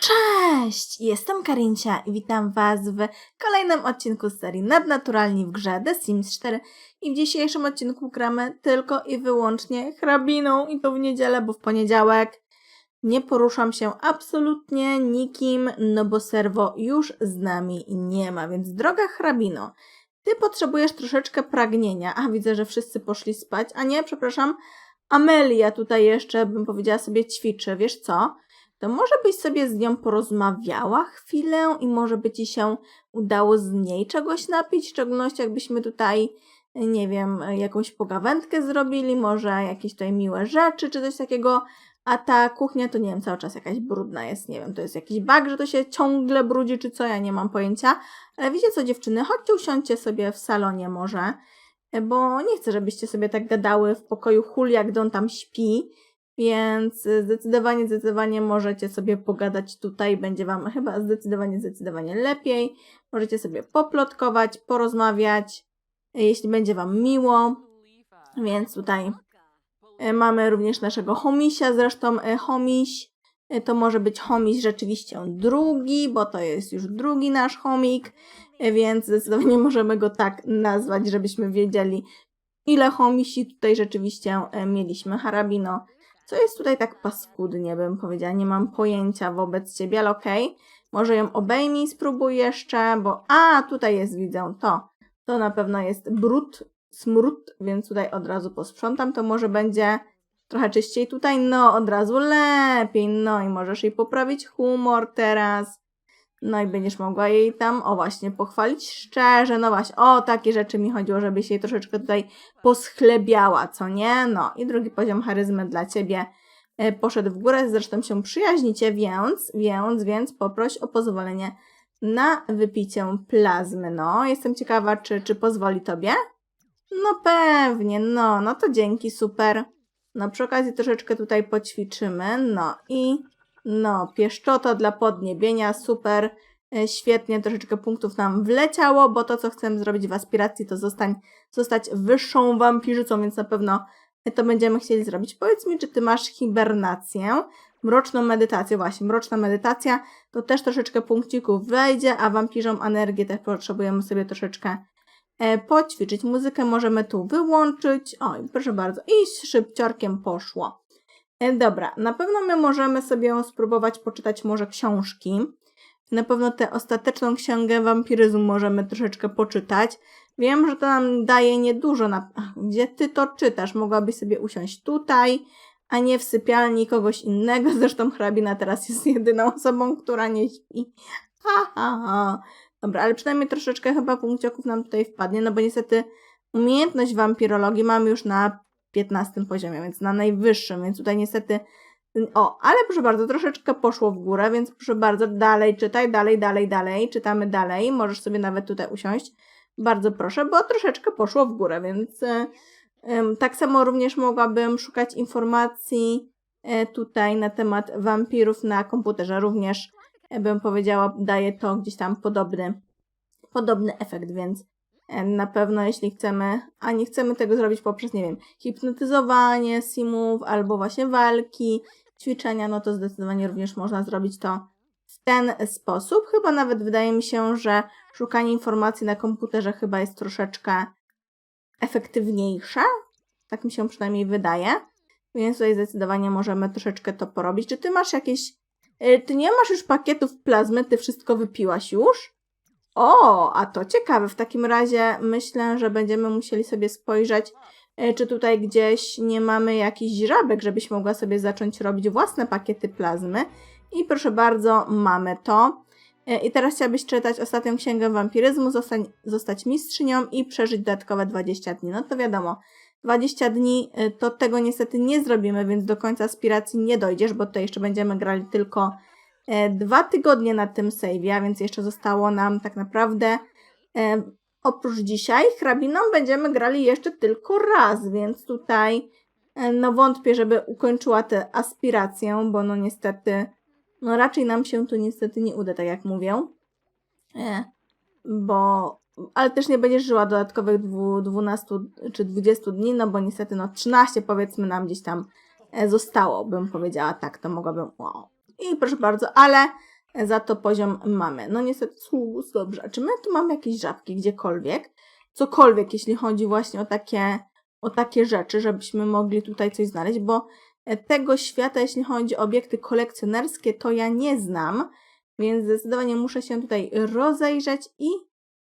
Cześć! Jestem Karincia i witam Was w kolejnym odcinku z serii Nadnaturalni w grze The Sims 4 i w dzisiejszym odcinku gramy tylko i wyłącznie hrabiną i to w niedzielę, bo w poniedziałek nie poruszam się absolutnie nikim, no bo serwo już z nami nie ma, więc droga hrabino, Ty potrzebujesz troszeczkę pragnienia, a widzę, że wszyscy poszli spać, a nie, przepraszam, Amelia tutaj jeszcze, bym powiedziała sobie, ćwiczy, wiesz co? To może byś sobie z nią porozmawiała chwilę i może by ci się udało z niej czegoś napić, w szczególności jakbyśmy tutaj, nie wiem, jakąś pogawędkę zrobili, może jakieś tutaj miłe rzeczy czy coś takiego, a ta kuchnia to nie wiem, cały czas jakaś brudna jest, nie wiem, to jest jakiś bug, że to się ciągle brudzi czy co, ja nie mam pojęcia, ale wiecie co dziewczyny, chodźcie usiądźcie sobie w salonie może, bo nie chcę, żebyście sobie tak gadały w pokoju hul, jak on tam śpi, więc zdecydowanie, zdecydowanie możecie sobie pogadać tutaj, będzie Wam chyba zdecydowanie, zdecydowanie lepiej. Możecie sobie poplotkować, porozmawiać, jeśli będzie Wam miło. Więc tutaj e, mamy również naszego homisia, zresztą e, homiś e, to może być homiś rzeczywiście drugi, bo to jest już drugi nasz homik, więc zdecydowanie możemy go tak nazwać, żebyśmy wiedzieli, ile homisi tutaj rzeczywiście mieliśmy. Harabino co jest tutaj tak paskudnie, bym powiedziała? Nie mam pojęcia wobec ciebie, ale okej. Okay. Może ją obejmij, spróbuj jeszcze, bo... A, tutaj jest, widzę, to. To na pewno jest brud, smród, więc tutaj od razu posprzątam. To może będzie trochę czyściej tutaj. No, od razu lepiej. No i możesz jej poprawić humor teraz. No i będziesz mogła jej tam, o właśnie, pochwalić szczerze, no właśnie, o takie rzeczy mi chodziło, żebyś jej troszeczkę tutaj poschlebiała, co nie? No i drugi poziom charyzmy dla Ciebie e, poszedł w górę, zresztą się przyjaźnicie, więc, więc, więc poproś o pozwolenie na wypicie plazmy, no. Jestem ciekawa, czy, czy pozwoli Tobie? No pewnie, no, no to dzięki, super. No przy okazji troszeczkę tutaj poćwiczymy, no i no, pieszczota dla podniebienia, super, e, świetnie, troszeczkę punktów nam wleciało, bo to, co chcemy zrobić w aspiracji, to zostań, zostać wyższą wampirzycą, więc na pewno to będziemy chcieli zrobić. Powiedz mi, czy ty masz hibernację, mroczną medytację, właśnie, mroczna medytacja, to też troszeczkę punkcików wejdzie, a wampirzą energię też potrzebujemy sobie troszeczkę e, poćwiczyć. Muzykę możemy tu wyłączyć. Oj, proszę bardzo, i szybciorkiem poszło. E, dobra, na pewno my możemy sobie spróbować poczytać może książki. Na pewno tę ostateczną księgę wampiryzmu możemy troszeczkę poczytać. Wiem, że to nam daje niedużo. Na... Gdzie ty to czytasz? Mogłabyś sobie usiąść tutaj, a nie w sypialni kogoś innego. Zresztą hrabina teraz jest jedyną osobą, która nie śpi. Ha, ha, ha. Dobra, ale przynajmniej troszeczkę chyba punkcioków nam tutaj wpadnie, no bo niestety umiejętność wampirologii mamy już na 15 poziomie, więc na najwyższym, więc tutaj niestety o, ale proszę bardzo, troszeczkę poszło w górę, więc proszę bardzo, dalej czytaj, dalej, dalej, dalej, czytamy dalej, możesz sobie nawet tutaj usiąść, bardzo proszę, bo troszeczkę poszło w górę, więc y, tak samo również mogłabym szukać informacji y, tutaj na temat wampirów na komputerze, również bym powiedziała, daje to gdzieś tam podobny, podobny efekt, więc na pewno jeśli chcemy, a nie chcemy tego zrobić poprzez, nie wiem, hipnotyzowanie simów albo właśnie walki, ćwiczenia, no to zdecydowanie również można zrobić to w ten sposób. Chyba nawet wydaje mi się, że szukanie informacji na komputerze chyba jest troszeczkę efektywniejsze. Tak mi się przynajmniej wydaje. Więc tutaj zdecydowanie możemy troszeczkę to porobić. Czy ty masz jakieś. Y, ty nie masz już pakietów plazmy, ty wszystko wypiłaś już? O, a to ciekawe. W takim razie myślę, że będziemy musieli sobie spojrzeć, e, czy tutaj gdzieś nie mamy jakichś żabek, żebyś mogła sobie zacząć robić własne pakiety plazmy. I proszę bardzo, mamy to. E, I teraz chciałabyś czytać ostatnią księgę wampiryzmu, zostań, zostać mistrzynią i przeżyć dodatkowe 20 dni. No to wiadomo, 20 dni e, to tego niestety nie zrobimy, więc do końca aspiracji nie dojdziesz, bo tutaj jeszcze będziemy grali tylko dwa tygodnie na tym save'ie, a więc jeszcze zostało nam tak naprawdę e, oprócz dzisiaj hrabiną będziemy grali jeszcze tylko raz, więc tutaj e, no wątpię, żeby ukończyła tę aspirację, bo no niestety no raczej nam się tu niestety nie uda, tak jak mówię. Bo ale też nie będziesz żyła dodatkowych 12 czy 20 dni, no bo niestety no 13 powiedzmy nam gdzieś tam zostało, bym powiedziała tak, to mogłabym wow, i proszę bardzo, ale za to poziom mamy. No niestety, sługus, dobrze. A czy my tu mamy jakieś żabki gdziekolwiek? Cokolwiek, jeśli chodzi właśnie o takie, o takie rzeczy, żebyśmy mogli tutaj coś znaleźć, bo tego świata, jeśli chodzi o obiekty kolekcjonerskie, to ja nie znam, więc zdecydowanie muszę się tutaj rozejrzeć i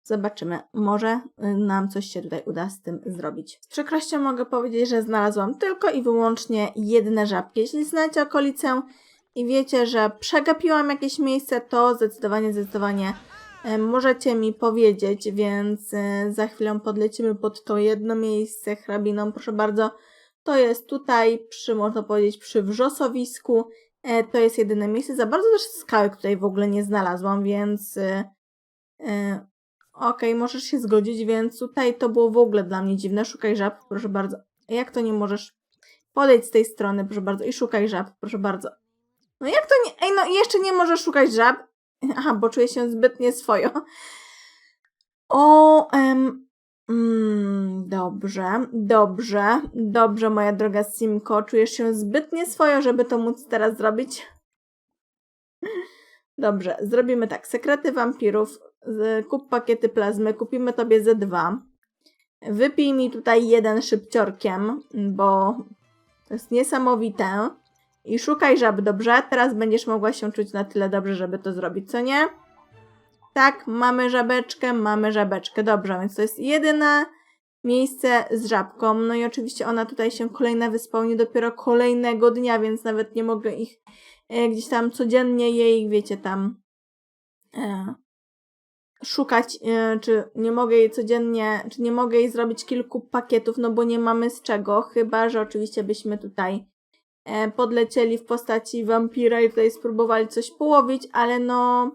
zobaczymy. Może y, nam coś się tutaj uda z tym zrobić. Z przykrością mogę powiedzieć, że znalazłam tylko i wyłącznie jedne żabki. Jeśli znacie okolicę i wiecie, że przegapiłam jakieś miejsce, to zdecydowanie, zdecydowanie e, możecie mi powiedzieć, więc e, za chwilę podlecimy pod to jedno miejsce hrabiną. Proszę bardzo, to jest tutaj przy, można powiedzieć, przy wrzosowisku. E, To jest jedyne miejsce. Za bardzo też skałek tutaj w ogóle nie znalazłam, więc okej, możesz się zgodzić, więc tutaj to było w ogóle dla mnie dziwne. Szukaj żab, proszę bardzo. Jak to nie możesz? Podejdź z tej strony, proszę bardzo, i szukaj żab, proszę bardzo. No jak to nie? Ej, no jeszcze nie możesz szukać żab? Aha, bo czuję się zbyt nieswojo. O, em, mm, dobrze, dobrze, dobrze, moja droga Simko. Czujesz się zbyt nieswojo, żeby to móc teraz zrobić? Dobrze, zrobimy tak. Sekrety wampirów, kup pakiety plazmy, kupimy tobie ze dwa. Wypij mi tutaj jeden szybciorkiem, bo to jest niesamowite. I szukaj żab, dobrze? Teraz będziesz mogła się czuć na tyle dobrze, żeby to zrobić, co nie? Tak, mamy żabeczkę, mamy żabeczkę. Dobrze, więc to jest jedyne miejsce z żabką. No i oczywiście ona tutaj się kolejna wyspełni dopiero kolejnego dnia, więc nawet nie mogę ich e, gdzieś tam codziennie jej, wiecie, tam e, szukać, e, czy nie mogę jej codziennie, czy nie mogę jej zrobić kilku pakietów, no bo nie mamy z czego, chyba że oczywiście byśmy tutaj podlecieli w postaci wampira i tutaj spróbowali coś połowić, ale no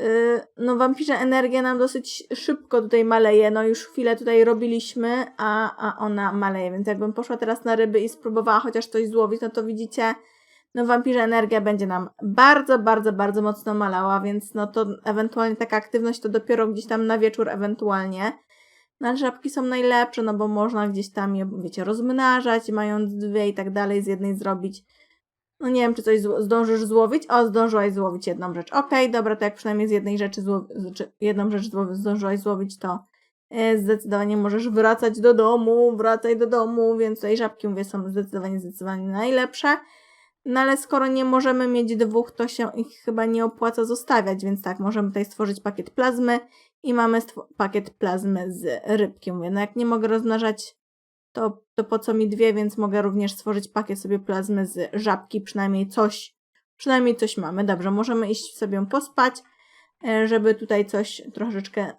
y, no wampirze energia nam dosyć szybko tutaj maleje, no już chwilę tutaj robiliśmy, a, a ona maleje, więc jakbym poszła teraz na ryby i spróbowała chociaż coś złowić, no to widzicie, no wampirze energia będzie nam bardzo, bardzo, bardzo mocno malała, więc no to ewentualnie taka aktywność to dopiero gdzieś tam na wieczór ewentualnie. No ale żabki są najlepsze, no bo można gdzieś tam je, wiecie, rozmnażać, mając dwie i tak dalej, z jednej zrobić. No nie wiem, czy coś zdążysz złowić. O, zdążyłaś złowić jedną rzecz. Okej, dobra, to jak przynajmniej z jednej rzeczy jedną rzecz zdążyłaś złowić, to e, zdecydowanie możesz wracać do domu, wracaj do domu, więc tutaj żabki, mówię, są zdecydowanie, zdecydowanie najlepsze. No ale skoro nie możemy mieć dwóch, to się ich chyba nie opłaca zostawiać, więc tak, możemy tutaj stworzyć pakiet plazmy i mamy pakiet plazmy z rybki. Mówię, no jak nie mogę rozmnażać, to, to po co mi dwie, więc mogę również stworzyć pakiet sobie plazmy z żabki, przynajmniej coś, przynajmniej coś mamy. Dobrze, możemy iść sobie pospać, e, żeby tutaj coś troszeczkę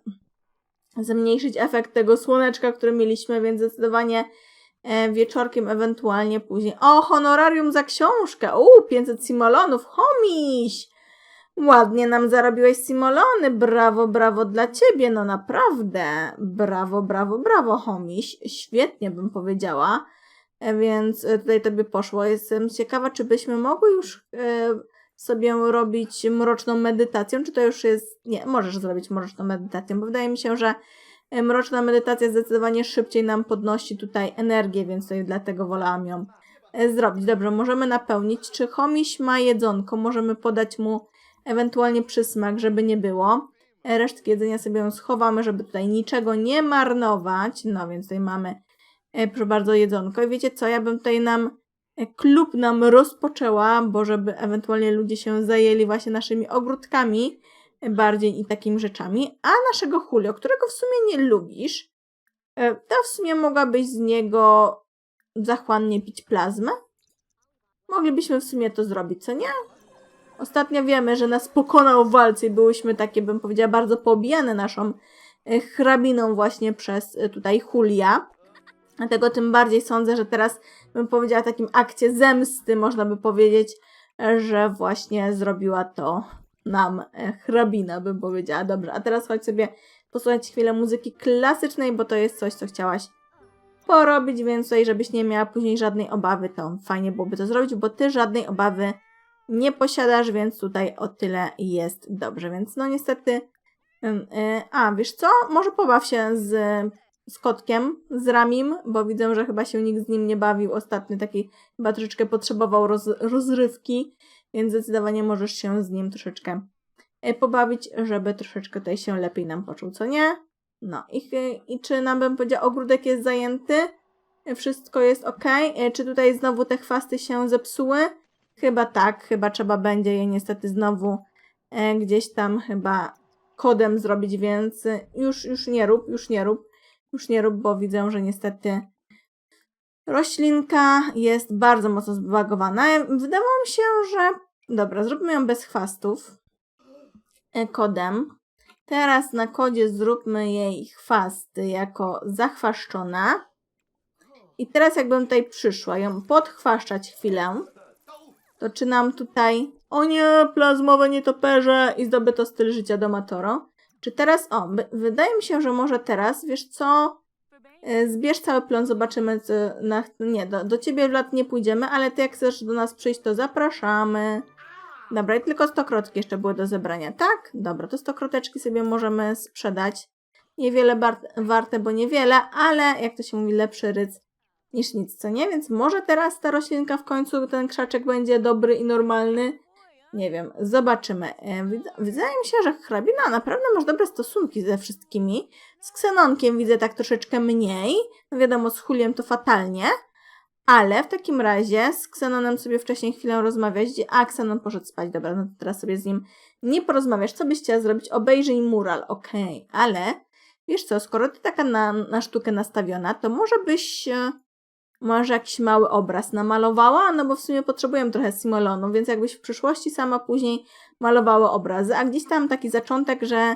zmniejszyć efekt tego słoneczka, który mieliśmy, więc zdecydowanie e, wieczorkiem, ewentualnie później. O, honorarium za książkę! U, 500 simolonów, homiś! Ładnie nam zarobiłeś simolony, brawo, brawo dla ciebie, no naprawdę. Brawo, brawo, brawo, homiś. Świetnie bym powiedziała. E, Więc e, tutaj tobie poszło. Jestem ciekawa, czy byśmy mogły już e, sobie robić mroczną medytację, czy to już jest... Nie, możesz zrobić mroczną medytację, bo wydaje mi się, że mroczna medytacja zdecydowanie szybciej nam podnosi tutaj energię, więc tutaj dlatego wolałam ją zrobić. Dobrze, możemy napełnić. Czy homiś ma jedzonko? Możemy podać mu ewentualnie przysmak, żeby nie było. E, Resztki jedzenia sobie schowamy, żeby tutaj niczego nie marnować. No więc tutaj mamy, e, proszę bardzo, jedzonko. I wiecie co, ja bym tutaj nam, e, klub nam rozpoczęła, bo żeby ewentualnie ludzie się zajęli właśnie naszymi ogródkami bardziej i takimi rzeczami. A naszego Julio, którego w sumie nie lubisz, to w sumie mogłabyś z niego zachłannie pić plazmę? Moglibyśmy w sumie to zrobić, co nie? Ostatnio wiemy, że nas pokonał w walce i byłyśmy takie, bym powiedziała, bardzo pobijane naszą e, hrabiną właśnie przez e, tutaj Julia. Dlatego tym bardziej sądzę, że teraz bym powiedziała takim akcie zemsty, można by powiedzieć, że właśnie zrobiła to nam e, hrabina, bym powiedziała. Dobrze, a teraz chodź sobie posłuchać chwilę muzyki klasycznej, bo to jest coś, co chciałaś porobić, więc tutaj, żebyś nie miała później żadnej obawy, to fajnie byłoby to zrobić, bo ty żadnej obawy nie posiadasz, więc tutaj o tyle jest dobrze. Więc no niestety. y, A, wiesz co? Może pobaw się z, z kotkiem, z Ramim, bo widzę, że chyba się nikt z nim nie bawił ostatnio. Taki chyba troszeczkę potrzebował roz, rozrywki. więc zdecydowanie możesz się z nim troszeczkę e, pobawić, żeby troszeczkę tutaj się lepiej nam poczuł, co nie? No i, i czy nam bym powiedział, ogródek jest zajęty? Wszystko jest ok? E, Czy tutaj znowu te chwasty się zepsuły? Chyba tak, chyba trzeba będzie je niestety znowu e, gdzieś tam chyba kodem zrobić, więc już, już nie rób, już nie rób, już nie rób, bo widzę, że niestety roślinka jest bardzo mocno zbagowana. Wydawało mi się, że dobra, zróbmy ją bez chwastów e, kodem. Teraz na kodzie zróbmy jej chwasty jako zachwaszczona. I teraz jakbym tutaj przyszła ją podchwaszczać chwilę, to czy nam tutaj, o nie, plazmowe nietoperze i zdobyto styl życia do Matoro. Czy teraz, o, wydaje mi się, że może teraz, wiesz co, e, zbierz cały plon, zobaczymy, co na, nie, do, do ciebie w lat nie pójdziemy, ale ty jak chcesz do nas przyjść, to zapraszamy. Dobra, i tylko stokrotki jeszcze były do zebrania, tak? Dobra, to stokroteczki sobie możemy sprzedać. Niewiele warte, bo niewiele, ale jak to się mówi, lepszy ryc niż nic, co nie? Więc może teraz ta roślinka w końcu, ten krzaczek będzie dobry i normalny. Nie wiem, zobaczymy. E, Wydaje mi się, że hrabina naprawdę masz dobre stosunki ze wszystkimi. Z ksenonkiem widzę tak troszeczkę mniej. No wiadomo, z Huliem to fatalnie. Ale w takim razie z Ksenonem sobie wcześniej chwilę rozmawiać, a Ksenon poszedł spać, dobra, no to teraz sobie z nim nie porozmawiasz. Co byś chciała zrobić? Obejrzyj mural, okej, ale wiesz co, skoro ty taka na, na sztukę nastawiona, to może byś może jakiś mały obraz namalowała, no bo w sumie potrzebujemy trochę simolonu, więc jakbyś w przyszłości sama później malowała obrazy, a gdzieś tam taki zaczątek, że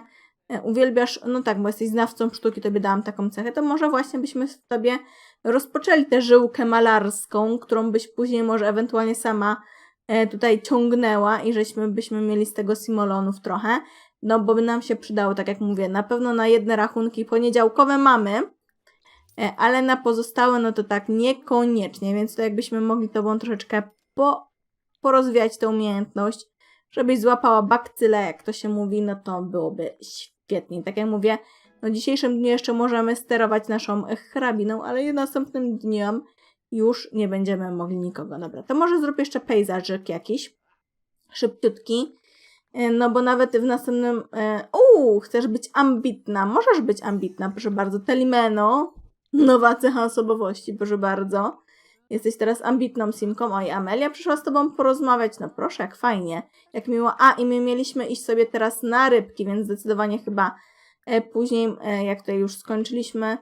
e, uwielbiasz, no tak, bo jesteś znawcą sztuki, tobie dałam taką cechę, to może właśnie byśmy w tobie rozpoczęli tę żyłkę malarską, którą byś później może ewentualnie sama e, tutaj ciągnęła i żeśmy byśmy mieli z tego simolonów trochę, no bo by nam się przydało, tak jak mówię, na pewno na jedne rachunki poniedziałkowe mamy, ale na pozostałe no to tak niekoniecznie, więc to jakbyśmy mogli tobą troszeczkę po, porozwijać tę umiejętność, żebyś złapała bakcylę, jak to się mówi, no to byłoby świetnie. Tak jak mówię, no dzisiejszym dniu jeszcze możemy sterować naszą hrabiną, ale następnym dniem już nie będziemy mogli nikogo. Dobra, to może zrób jeszcze pejzażyk jakiś, szybciutki, E, no bo nawet w następnym... E, uuu, chcesz być ambitna, możesz być ambitna, proszę bardzo. Telimeno, nowa cecha osobowości, proszę bardzo. Jesteś teraz ambitną simką. Oj, Amelia przyszła z tobą porozmawiać. No proszę, jak fajnie, jak miło. A, i my mieliśmy iść sobie teraz na rybki, więc zdecydowanie chyba e, później, e, jak tutaj już skończyliśmy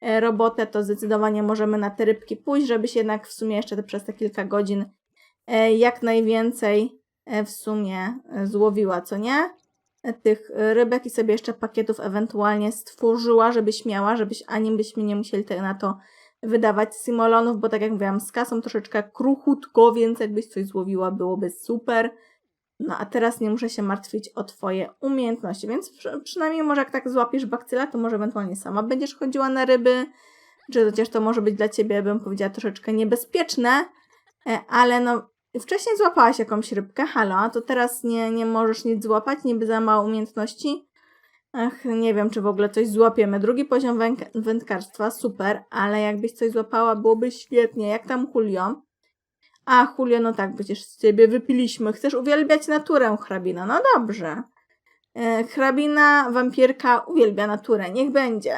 e, robotę, to zdecydowanie możemy na te rybki pójść, żeby się jednak w sumie jeszcze przez te kilka godzin jak najwięcej w sumie złowiła, co nie? Tych e, rybek i sobie jeszcze pakietów ewentualnie stworzyła, żebyś miała, żebyś ani byśmy nie musieli na to wydawać simolonów, bo tak jak mówiłam, z kasą troszeczkę kruchutko, więc jakbyś coś złowiła, byłoby super. No a teraz nie muszę się martwić o Twoje umiejętności, więc przy, przynajmniej może jak tak złapiesz bakcyla, to może ewentualnie sama będziesz chodziła na ryby, czy chociaż to może być dla Ciebie, bym powiedziała, troszeczkę niebezpieczne, e, ale no wcześniej złapałaś jakąś rybkę, halo, a to teraz nie, nie możesz nic złapać, niby za mało umiejętności? Ach, nie wiem, czy w ogóle coś złapiemy. Drugi poziom węk- wędkarstwa, super, ale jakbyś coś złapała, byłoby świetnie. Jak tam Julio? A, Julio, no tak, przecież z ciebie wypiliśmy. Chcesz uwielbiać naturę, hrabina. No dobrze. E, hrabina, wampirka uwielbia naturę. Niech będzie.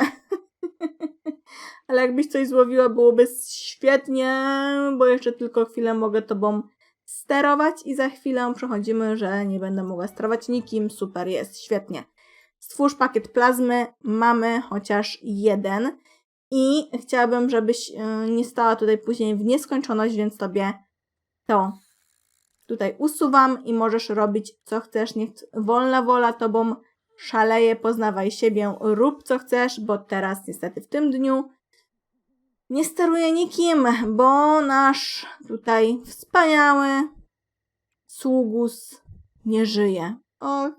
Ale jakbyś coś złowiła, byłoby świetnie, bo jeszcze tylko chwilę mogę tobą sterować i za chwilę przechodzimy, że nie będę mogła sterować nikim. Super, jest, świetnie. Stwórz pakiet plazmy, mamy chociaż jeden. I chciałabym, żebyś y, nie stała tutaj później w nieskończoność, więc tobie to tutaj usuwam i możesz robić co chcesz. Niech wolna wola tobą szaleje, poznawaj siebie, rób co chcesz, bo teraz niestety w tym dniu nie steruję nikim, bo nasz tutaj wspaniały sługus nie żyje. O,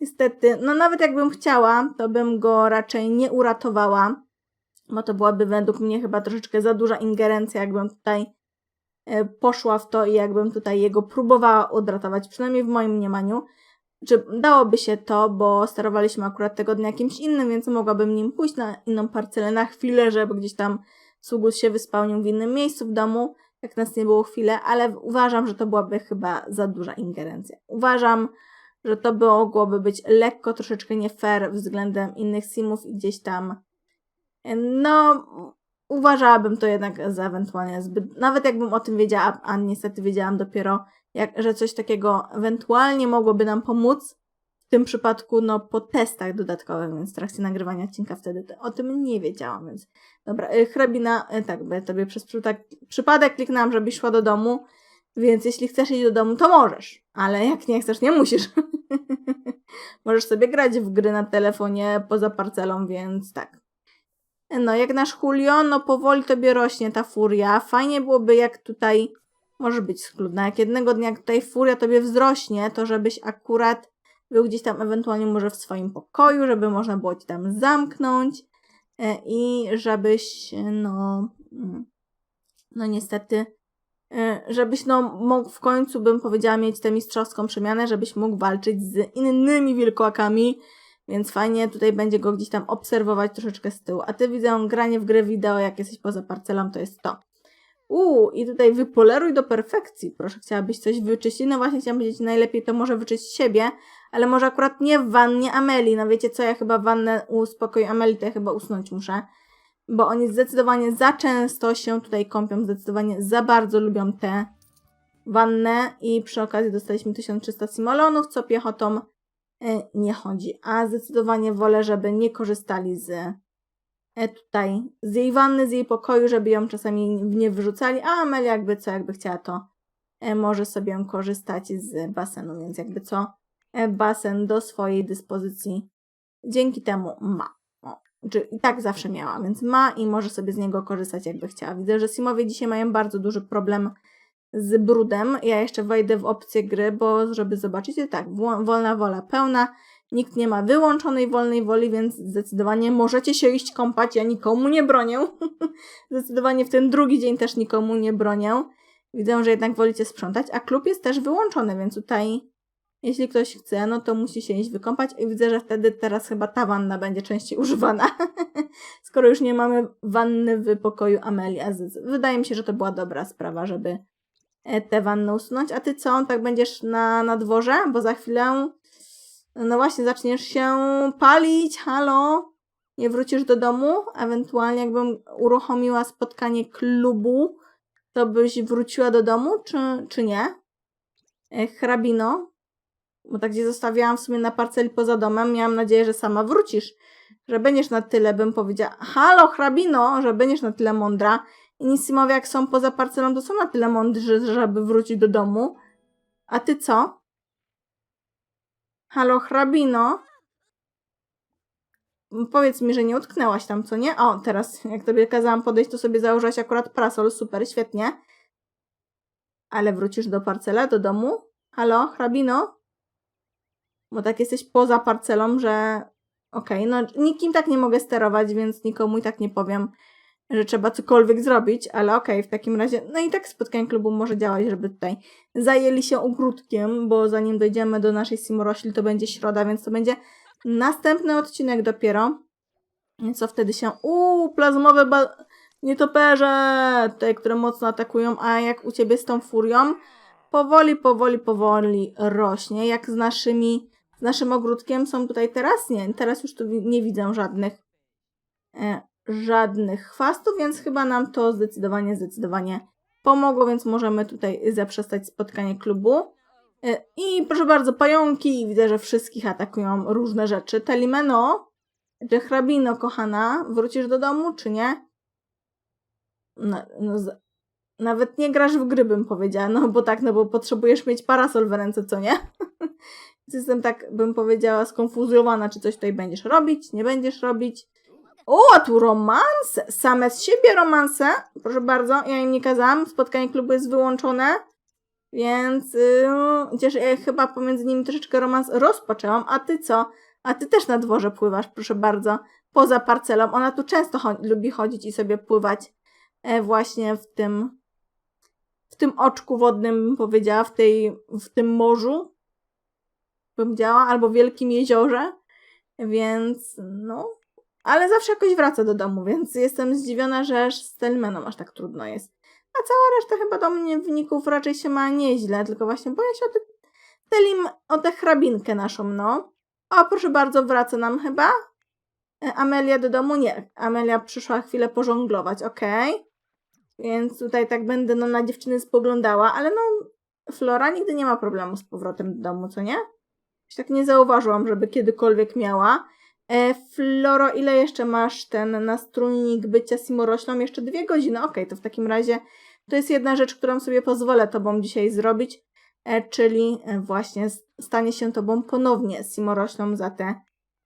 niestety, no nawet jakbym chciała, to bym go raczej nie uratowała, bo to byłaby według mnie chyba troszeczkę za duża ingerencja, jakbym tutaj e, poszła w to i jakbym tutaj jego próbowała odratować, przynajmniej w moim mniemaniu. Czy dałoby się to, bo sterowaliśmy akurat tego dnia jakimś innym, więc mogłabym nim pójść na inną parcelę na chwilę, żeby gdzieś tam sługus się wyspałnił w innym miejscu w domu. jak nas nie było chwilę, ale uważam, że to byłaby chyba za duża ingerencja. Uważam, że to mogłoby być lekko troszeczkę nie fair względem innych simów i gdzieś tam no uważałabym to jednak za ewentualnie zbyt, nawet jakbym o tym wiedziała, a niestety wiedziałam dopiero, jak, że coś takiego ewentualnie mogłoby nam pomóc, w tym przypadku no po testach dodatkowych, więc w trakcie nagrywania odcinka wtedy o tym nie wiedziałam, więc dobra, y, hrabina, y, tak, bo ja tobie przez przypadek, przypadek kliknęłam, żebyś szła do domu, więc jeśli chcesz iść do domu, to możesz, ale jak nie chcesz, nie musisz. możesz sobie grać w gry na telefonie poza parcelą, więc tak. No, jak nasz Julio, no powoli tobie rośnie ta furia. Fajnie byłoby, jak tutaj może być schludna. Jak jednego dnia tutaj furia tobie wzrośnie, to żebyś akurat był gdzieś tam ewentualnie może w swoim pokoju, żeby można było ci tam zamknąć e, i żebyś, no, mm, no niestety, e, żebyś no mógł w końcu, bym powiedziała, mieć tę mistrzowską przemianę, żebyś mógł walczyć z innymi wilkołakami, więc fajnie tutaj będzie go gdzieś tam obserwować troszeczkę z tyłu. A ty widzę granie w grę wideo, jak jesteś poza parcelą, to jest to. Uuu, i tutaj wypoleruj do perfekcji. Proszę, chciałabyś coś wyczyścić? No właśnie chciałam powiedzieć, najlepiej to może wyczyścić siebie, ale może akurat nie w wannie Ameli. No wiecie co, ja chyba wannę u spokoju Ameli, to ja chyba usnąć muszę. Bo oni zdecydowanie za często się tutaj kąpią, zdecydowanie za bardzo lubią te wannę i przy okazji dostaliśmy 1300 simolonów, co piechotą E, nie chodzi. A zdecydowanie wolę, żeby nie korzystali z tutaj, z jej wanny, z jej pokoju, żeby ją czasami nie wyrzucali, a Amelia jakby co, jakby chciała to. E, może sobie korzystać z basenu, więc jakby co, basen do swojej dyspozycji. Dzięki temu ma. O, czy i tak zawsze miała, więc ma i może sobie z niego korzystać jakby chciała. Widzę, że Simowie dzisiaj mają bardzo duży problem z brudem. Ja jeszcze wejdę w opcję gry, bo żeby zobaczyć, tak, wolna wola pełna, nikt nie ma wyłączonej wolnej woli, więc zdecydowanie możecie się iść kąpać, ja nikomu nie bronię. zdecydowanie w ten drugi dzień też nikomu nie bronię. Widzę, że jednak wolicie sprzątać, a klub jest też wyłączony, więc tutaj jeśli ktoś chce, no to musi się iść wykąpać i widzę, że wtedy teraz chyba ta wanna będzie częściej używana. Skoro już nie mamy wanny w pokoju Amelii Azyz. Wydaje mi się, że to była dobra sprawa, żeby tę wannę usunąć. A ty co? Tak będziesz na, na dworze? Bo za chwilę no właśnie zaczniesz się palić. Halo? Nie wrócisz do domu? Ewentualnie jakbym uruchomiła spotkanie klubu, to byś wróciła do domu, czy, czy nie? E, hrabino? Bo tak gdzie zostawiałam w sumie na parceli poza domem, miałam nadzieję, że sama wrócisz. Że będziesz na tyle, bym powiedziała, halo hrabino, że będziesz na tyle mądra Inni Simowie, jak są poza parcelą, to są na tyle mądrzy, żeby wrócić do domu. A ty co? Halo, hrabino? Powiedz mi, że nie utknęłaś tam, co nie? O, teraz, jak tobie kazałam podejść, to sobie założyłaś akurat parasol. Super, świetnie. Ale wrócisz do parcela, do domu? Halo, hrabino? Bo tak jesteś poza parcelą, że okej, okay, no nikim tak nie mogę sterować, więc nikomu i tak nie powiem, że trzeba cokolwiek zrobić, ale okej, okay, w takim razie, no i tak spotkanie klubu może działać, żeby tutaj zajęli się ogródkiem, bo zanim dojdziemy do naszej simorośli, to będzie środa, więc to będzie następny odcinek dopiero. Co wtedy się, uuu, plazmowe ba- nietoperze, te, które mocno atakują, a jak u ciebie z tą furią, powoli, powoli, powoli rośnie, jak z naszymi, z naszym ogródkiem są tutaj teraz, nie, teraz już tu nie widzę żadnych e, żadnych chwastów, więc chyba nam to zdecydowanie, zdecydowanie pomogło, więc możemy tutaj zaprzestać spotkanie klubu. E, I proszę bardzo, pająki, widzę, że wszystkich atakują różne rzeczy. Telimeno, czy hrabino, kochana, wrócisz do domu, czy nie? No, no, nawet nie grasz w gry, bym powiedziała, no bo tak, no bo potrzebujesz mieć parasol w ręce, co nie? Jestem tak, bym powiedziała, skonfuzjowana, czy coś tutaj będziesz robić, nie będziesz robić. O, a tu romanse! Same z siebie romanse. Proszę bardzo, ja im nie kazałam. Spotkanie klubu jest wyłączone. Więc yy, ja chyba pomiędzy nimi troszeczkę romans rozpoczęłam. A ty co? A ty też na dworze pływasz, proszę bardzo. Poza parcelą. Ona tu często cho lubi chodzić i sobie pływać e, właśnie w tym w tym oczku wodnym, bym powiedziała, w, tej, w tym morzu, bym działa, albo wielkim jeziorze. Więc no, ale zawsze jakoś wraca do domu, więc jestem zdziwiona, że z Telmeną aż tak trudno jest. A cała reszta chyba domowników raczej się ma nieźle, tylko właśnie boję się o, te, telim, o tę hrabinkę naszą, no. O, proszę bardzo, wraca nam chyba. E, Amelia do domu? Nie. Amelia przyszła chwilę pożonglować, okej. Więc tutaj tak będę no, na dziewczyny spoglądała, ale no Flora nigdy nie ma problemu z powrotem do domu, co nie? Już tak nie zauważyłam, żeby kiedykolwiek miała. E, Floro, ile jeszcze masz ten nastrójnik bycia simoroślą? Jeszcze dwie godziny. Okej, to w takim razie to jest jedna rzecz, którą sobie pozwolę tobą dzisiaj zrobić, e, czyli e, właśnie stanie się tobą ponownie simoroślą za te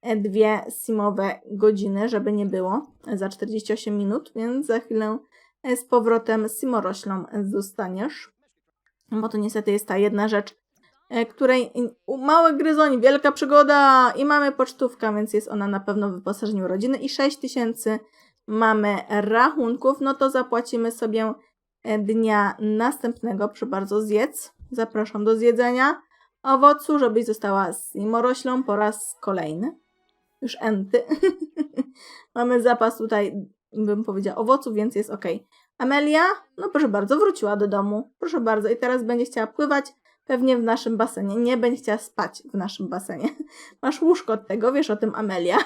e, dwie simowe godziny, żeby nie było, e, za 48 minut, więc za chwilę z powrotem simoroślą zostaniesz. Bo to niestety jest ta jedna rzecz, której u mały gryzoń, wielka przygoda i mamy pocztówkę, więc jest ona na pewno w wyposażeniu rodziny i 6 tysięcy mamy rachunków, no to zapłacimy sobie e, dnia następnego, proszę bardzo, zjedz. Zapraszam do zjedzenia owocu, żebyś została simoroślą po raz kolejny. Już enty. mamy zapas tutaj, bym powiedziała, owoców, więc jest ok. Amelia, no proszę bardzo, wróciła do domu. Proszę bardzo, i teraz będzie chciała pływać pewnie w naszym basenie. Nie będzie chciała spać w naszym basenie. Masz łóżko od tego, wiesz o tym, Amelia,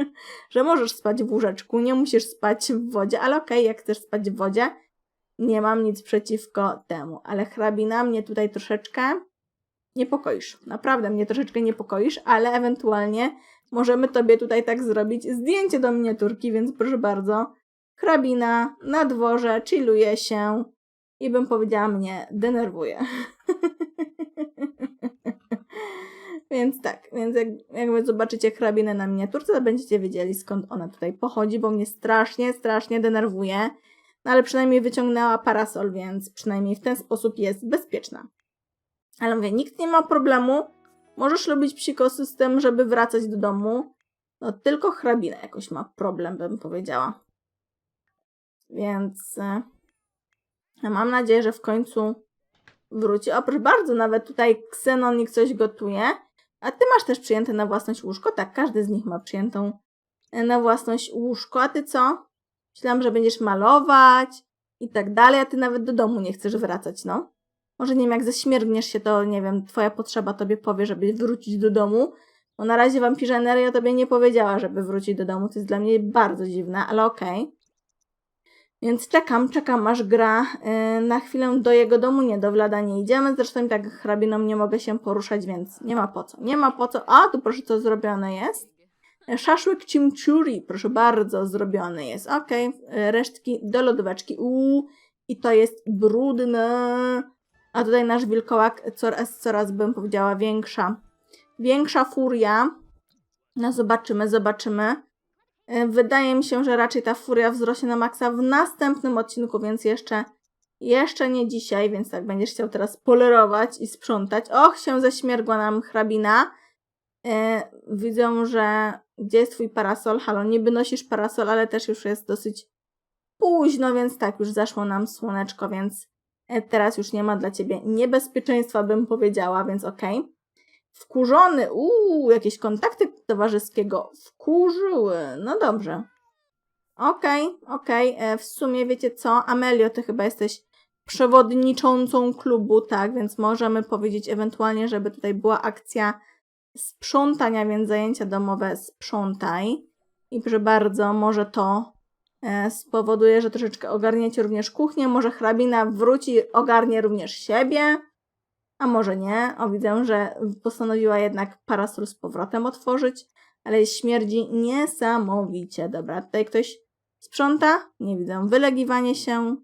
że możesz spać w łóżeczku, nie musisz spać w wodzie, ale okej, jak chcesz spać w wodzie, nie mam nic przeciwko temu. Ale hrabina mnie tutaj troszeczkę niepokoisz. Naprawdę mnie troszeczkę niepokoisz, ale ewentualnie możemy tobie tutaj tak zrobić zdjęcie do miniaturki, więc proszę bardzo. Hrabina na dworze, chilluje się i bym powiedziała mnie denerwuje. więc tak, więc jak, jakby zobaczycie hrabinę na miniaturce, to będziecie wiedzieli skąd ona tutaj pochodzi, bo mnie strasznie, strasznie denerwuje. No ale przynajmniej wyciągnęła parasol, więc przynajmniej w ten sposób jest bezpieczna. Ale mówię, nikt nie ma problemu. Możesz lubić psikosystem, żeby wracać do domu. No tylko hrabina jakoś ma problem, bym powiedziała. Więc e, ja mam nadzieję, że w końcu wróci. O, proszę bardzo, nawet tutaj Xenonik coś gotuje. A ty masz też przyjęte na własność łóżko? Tak, każdy z nich ma przyjętą e, na własność łóżko. A ty co? Myślałam, że będziesz malować i tak dalej, a ty nawet do domu nie chcesz wracać, no. Może nie wiem, jak ześmiergniesz się, to nie wiem, twoja potrzeba tobie powie, żeby wrócić do domu. Bo na razie wampirza Neria tobie nie powiedziała, żeby wrócić do domu. To jest dla mnie bardzo dziwne, ale okej. Więc czekam, czekam aż gra yy, na chwilę do jego domu. Nie, do Wlada nie idziemy. Zresztą i tak hrabiną nie mogę się poruszać, więc nie ma po co. Nie ma po co. A, tu proszę, co zrobione jest. Szaszłyk chimchuri, proszę bardzo, zrobiony jest. E, resztki do lodóweczki. Uuu, i to jest brudne. A tutaj nasz wilkołak coraz, coraz bym powiedziała większa. Większa furia. No zobaczymy, zobaczymy. E, Wydaje mi się, że raczej ta furia wzrośnie na maksa w następnym odcinku, więc jeszcze, jeszcze nie dzisiaj, więc tak będziesz chciał teraz polerować i sprzątać. Och, się ześmiergła nam hrabina. Widzę, że gdzie jest twój parasol? Halo, niby nosisz parasol, ale też już jest dosyć późno, więc tak, już zaszło nam słoneczko, więc e, teraz już nie ma dla ciebie niebezpieczeństwa, bym powiedziała, więc okej. Wkurzony, uuu, jakieś kontakty towarzyskiego wkurzyły. No dobrze. Okej, okej. E, W sumie wiecie co? Amelio, ty chyba jesteś przewodniczącą klubu, tak, więc możemy powiedzieć ewentualnie, żeby tutaj była akcja sprzątania, więc zajęcia domowe sprzątaj. I proszę bardzo, może to e, spowoduje, że troszeczkę ogarniecie również kuchnię. Może hrabina wróci, ogarnie również siebie. A może nie. O, widzę, że postanowiła jednak parasol z powrotem otworzyć, ale śmierdzi niesamowicie. Dobra, tutaj ktoś sprząta? Nie widzę. Wylegiwanie się.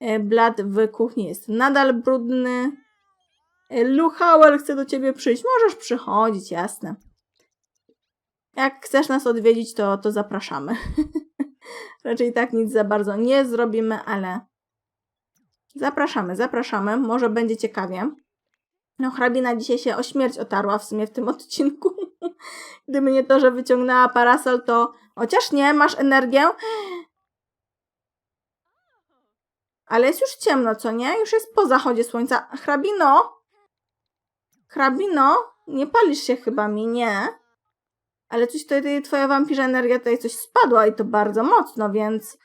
E, Blat w kuchni jest nadal brudny. E, Luchauer chce do ciebie przyjść. Możesz przychodzić, jasne. Jak chcesz nas odwiedzić, to, to zapraszamy. Raczej tak nic za bardzo nie zrobimy, ale zapraszamy, zapraszamy. Może będzie ciekawie. No, hrabina dzisiaj się o śmierć otarła w sumie w tym odcinku. Gdyby nie to, że wyciągnęła parasol, to chociaż nie, masz energię. Ale jest już ciemno, co nie? Już jest po zachodzie słońca. Hrabino? Hrabino? Nie palisz się chyba mi, nie? Ale coś tutaj, twoja wampirza energia tutaj coś spadła i to bardzo mocno, więc...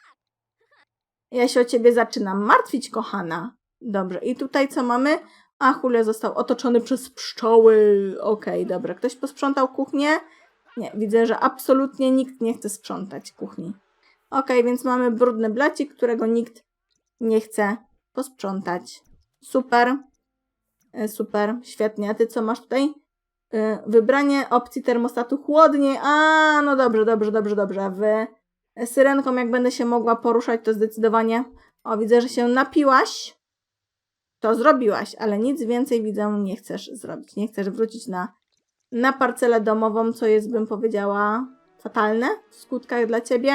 Ja się o ciebie zaczynam martwić, kochana. Dobrze, i tutaj co mamy? A, Julio został otoczony przez pszczoły. Okej, dobra. Ktoś posprzątał kuchnię? Nie, widzę, że absolutnie nikt nie chce sprzątać kuchni. Okej, więc mamy brudny blacik, którego nikt nie chce posprzątać. Super. E, Super, świetnie. A ty co masz tutaj? E, Wybranie opcji termostatu chłodniej. A, no dobrze, dobrze, dobrze, dobrze. W syrenką, jak będę się mogła poruszać, to zdecydowanie. O, widzę, że się napiłaś. To zrobiłaś, ale nic więcej widzę nie chcesz zrobić. Nie chcesz wrócić na, na parcelę domową, co jest, bym powiedziała, fatalne w skutkach dla ciebie.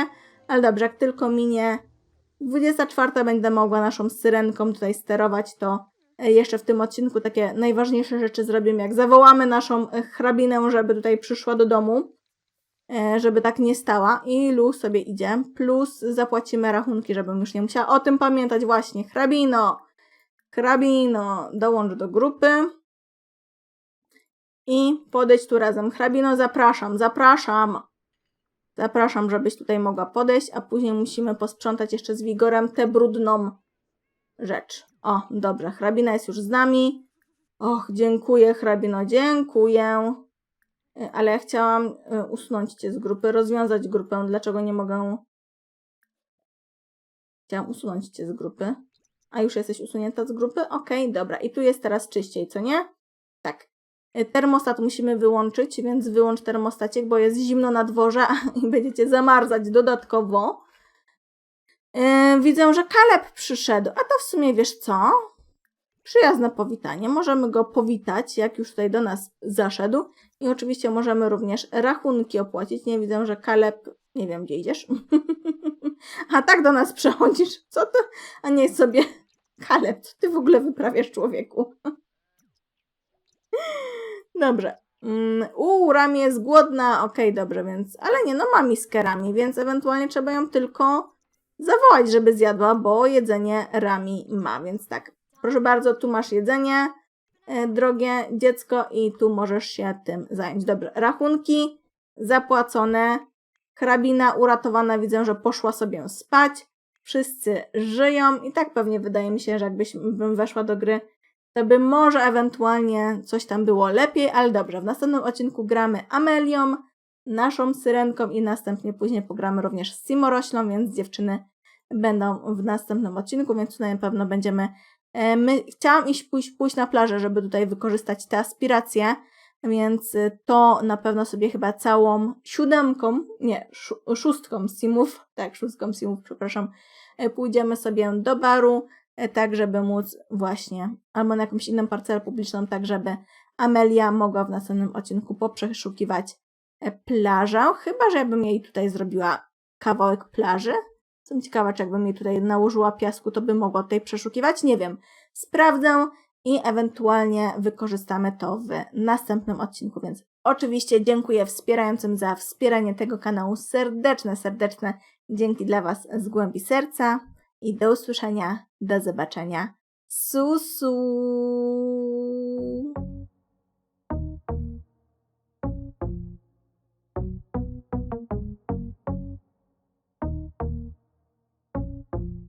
Ale dobrze, jak tylko minie 24 będę mogła naszą syrenką tutaj sterować, to e, jeszcze w tym odcinku takie najważniejsze rzeczy zrobimy, jak zawołamy naszą e, hrabinę, żeby tutaj przyszła do domu, e, żeby tak nie stała i Lu sobie idzie, plus zapłacimy rachunki, żebym już nie musiała o tym pamiętać właśnie. Hrabino, hrabino, dołącz do grupy i podejdź tu razem. Hrabino, zapraszam, zapraszam. Zapraszam, żebyś tutaj mogła podejść, a później musimy posprzątać jeszcze z wigorem tę brudną rzecz. O, dobrze, hrabina jest już z nami. Och, dziękuję, hrabino, dziękuję. Y, Ale ja chciałam y, usunąć cię z grupy, rozwiązać grupę. Dlaczego nie mogę? Chciałam usunąć cię z grupy. A już jesteś usunięta z grupy? Okej, dobra. I tu jest teraz czyściej, co nie? Tak. Y, Termostat musimy wyłączyć, więc wyłącz termostacik, bo jest zimno na dworze i będziecie zamarzać dodatkowo. Yy, widzę, że Kaleb przyszedł. A to w sumie wiesz co? Przyjazne powitanie. Możemy go powitać, jak już tutaj do nas zaszedł. I oczywiście możemy również rachunki opłacić. Nie widzę, że Kaleb. Nie wiem, gdzie idziesz. A tak do nas przechodzisz. Co to? A nie sobie. Kaleb, co ty w ogóle wyprawiasz, człowieku? Dobrze. Mm, U, Rami jest głodna. Okej, dobrze, więc. Ale nie, no ma miskę Rami, więc ewentualnie trzeba ją tylko zawołać, żeby zjadła, bo jedzenie Rami ma. Więc tak, proszę bardzo, tu masz jedzenie, e, drogie dziecko, i tu możesz się tym zająć. Dobrze, rachunki zapłacone. Hrabina uratowana, widzę, że poszła sobie spać. Wszyscy żyją i tak pewnie wydaje mi się, że jakbym weszła do gry, to by może ewentualnie coś tam było lepiej, ale dobrze, w następnym odcinku gramy Amelią, naszą syrenką i następnie później pogramy również z Simoroślą, więc dziewczyny będą w następnym odcinku, więc tutaj na pewno będziemy e, my, chciałam iść pójść, pójść na plażę, żeby tutaj wykorzystać te aspiracje, więc y, to na pewno sobie chyba całą siódemką, nie, szó- szóstką simów, tak, szóstką simów, przepraszam, e, pójdziemy sobie do baru, e, tak żeby móc właśnie, albo na jakąś inną parcelę publiczną, tak żeby Amelia mogła w następnym odcinku poprzeszukiwać e, plażę, chyba że ja bym jej tutaj zrobiła kawałek plaży. Jestem ciekawa, czy jakbym jej tutaj nałożyła piasku, to by mogła tutaj przeszukiwać. Nie wiem. Sprawdzę i ewentualnie wykorzystamy to w następnym odcinku, więc oczywiście dziękuję wspierającym za wspieranie tego kanału. Serdeczne, serdeczne dzięki dla Was z głębi serca i do usłyszenia, do zobaczenia. Susu!